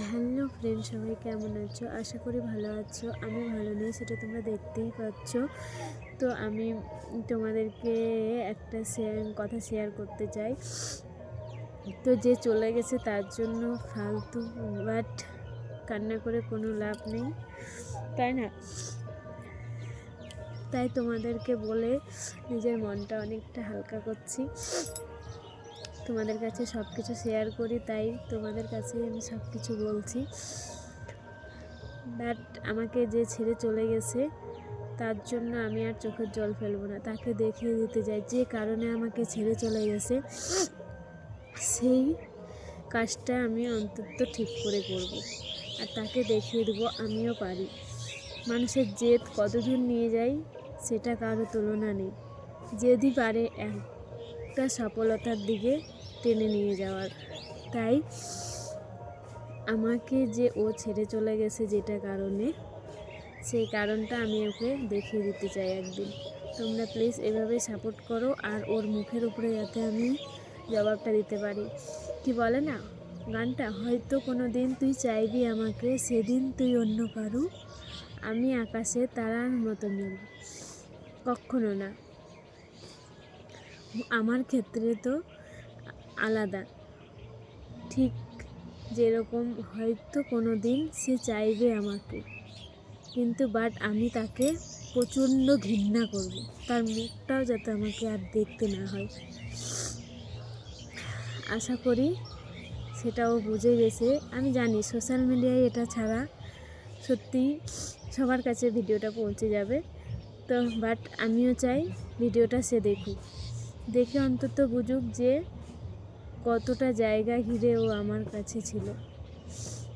Hello friend সবাই কেমন আছো? আশা করি ভালো আছো। আমি ভালো নেই, সেটা তোমরা দেখতেই পাচ্ছ। তো আমি তোমাদেরকে একটা শেয়ার কথা শেয়ার করতে চাই। তো যে চলে গেছে তার জন্য ফালতু বাট কান্না করে কোনো লাভ নেই, তাই না? তাই তোমাদেরকে বলে নিজের মনটা অনেকটা হালকা করছি। তোমাদের কাছে সব কিছু শেয়ার করি, তাই তোমাদের কাছে আমি সব কিছু বলছি। বাট আমাকে যে ছেড়ে চলে গেছে, তার জন্য আমি আর চোখের জল ফেলব না। তাকে দেখিয়ে দিতে যাই। যে কারণে আমাকে ছেড়ে চলে গেছে, সেই কাজটা আমি অন্তত ঠিক করে করব। আর তাকে দেখিয়ে দেবো, আমিও পারি। মানুষের জেদ কতদূর নিয়ে যায়, সেটা কারও তুলনা নেই। যদি পারে একটা সফলতার দিকে টেনে নিয়ে যাওয়ার। তাই আমাকে যে ও ছেড়ে চলে গেছে যেটা কারণে, সেই কারণটা আমি ওকে দেখিয়ে দিতে চাই একদিন। তোমরা প্লিজ এভাবে সাপোর্ট করো আর ওর মুখের উপরে যাতে আমি জবাবটা দিতে পারি। কি বলে না? গানটা হয়তো কোনো দিন তুই চাইবি আমাকে, সেদিন তুই অন্য কারু। আমি আকাশে তারার মতো জ্বলব কখনো না। আমার ক্ষেত্রে তো আলাদা। ঠিক যেরকম হয়তো কোনো দিন সে চাইবে আমাকে, কিন্তু বাট আমি তাকে প্রচণ্ড ঘৃণা করব। তার মুখটাও যাতে আমাকে আর দেখতে না হয়। আশা করি সেটাও বুঝে গেছে। আমি জানি সোশ্যাল মিডিয়ায় এটা ছাড়া সত্যি সবার কাছে ভিডিওটা পৌঁছে যাবে। তো বাট আমিও চাই ভিডিওটা সে দেখুক। দেখে অন্তত বুঝুক যে কতটা জায়গা ঘিরে ও আমার কাছে ছিল।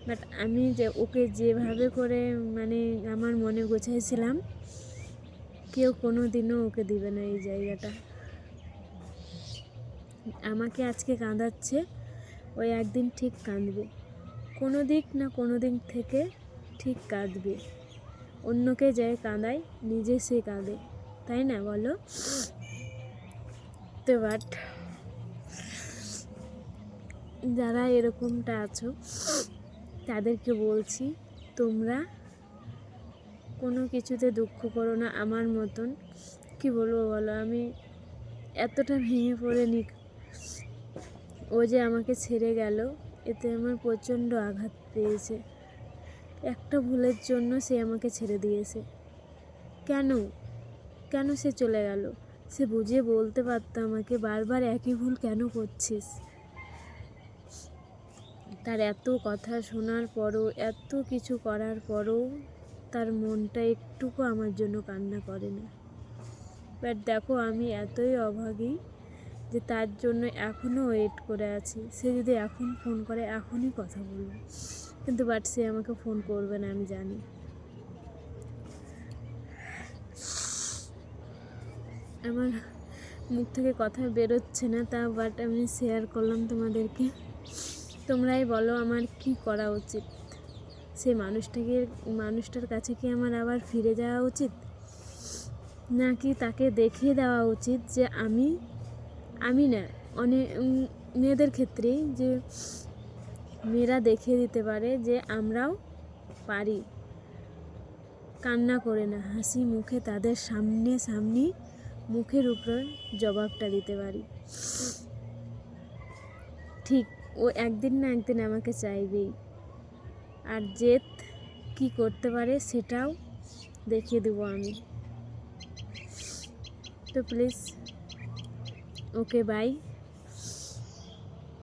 বাট আমি যে ওকে যেভাবে করে মানে আমার মনে গোছাইছিলাম, কেউ কোনো দিনও ওকে দিবে না এই জায়গাটা। আমাকে আজকে কাঁদাচ্ছে ওই একদিন ঠিক কাঁদবে। কোনো দিক না কোনো দিক থেকে ঠিক কাঁদবে। অন্যকে যায় কাঁদায়, নিজে সে কাঁদে। তাই না বলো? তো বাট যারা এরকমটা আছো, তাদেরকে বলছি, তোমরা কোনো কিছুতে দুঃখ করো না আমার মতন। কি বলব বলো? আমি এতটা ভেঙে পড়ে নি। ও যে আমাকে ছেড়ে গেল, এতে আমার প্রচণ্ড আঘাত পেয়েছে। একটা ভুলের জন্য সে আমাকে ছেড়ে দিয়েছে। কেন? কেন সে চলে গেল? সে বুঝিয়ে বলতে পারতো, আমাকে বারবার একই ভুল কেন করছিস? তার এত কথা শোনার পরও, এত কিছু করার পরও তার মনটা একটুকু আমার জন্য কান্না করে না। বাট দেখো, আমি এতই অভাগী যে তার জন্য এখনও ওয়েট করে আছি। সে যদি এখন ফোন করে, এখনই কথা বলব। কিন্তু বাট সে আমাকে ফোন করবে না, আমি জানি। আমার মুখ থেকে কথা বেরোচ্ছে না, তা বাট আমি শেয়ার করলাম তোমাদেরকে। তোমরাই বলো আমার কি করা উচিত? সেই মানুষটাকে, মানুষটার কাছে কি আমার আবার ফিরে যাওয়া উচিত? নাকি তাকে দেখিয়ে দেওয়া উচিত যে আমি আমি না অনেক মেয়েদের ক্ষেত্রেই যে মেয়েরা দেখিয়ে দিতে পারে যে আমরাও পারি। কান্না করে না, হাসি মুখে তাদের সামনে সামনে মুখের উপর জবাবটা দিতে পারি। ঠিক, ও একদিন না একদিন আমাকে চাইবেই। আর জেদ কি করতে পারে সেটাও দেখিয়ে দেবো আমি। তো প্লিজ ওকে বাই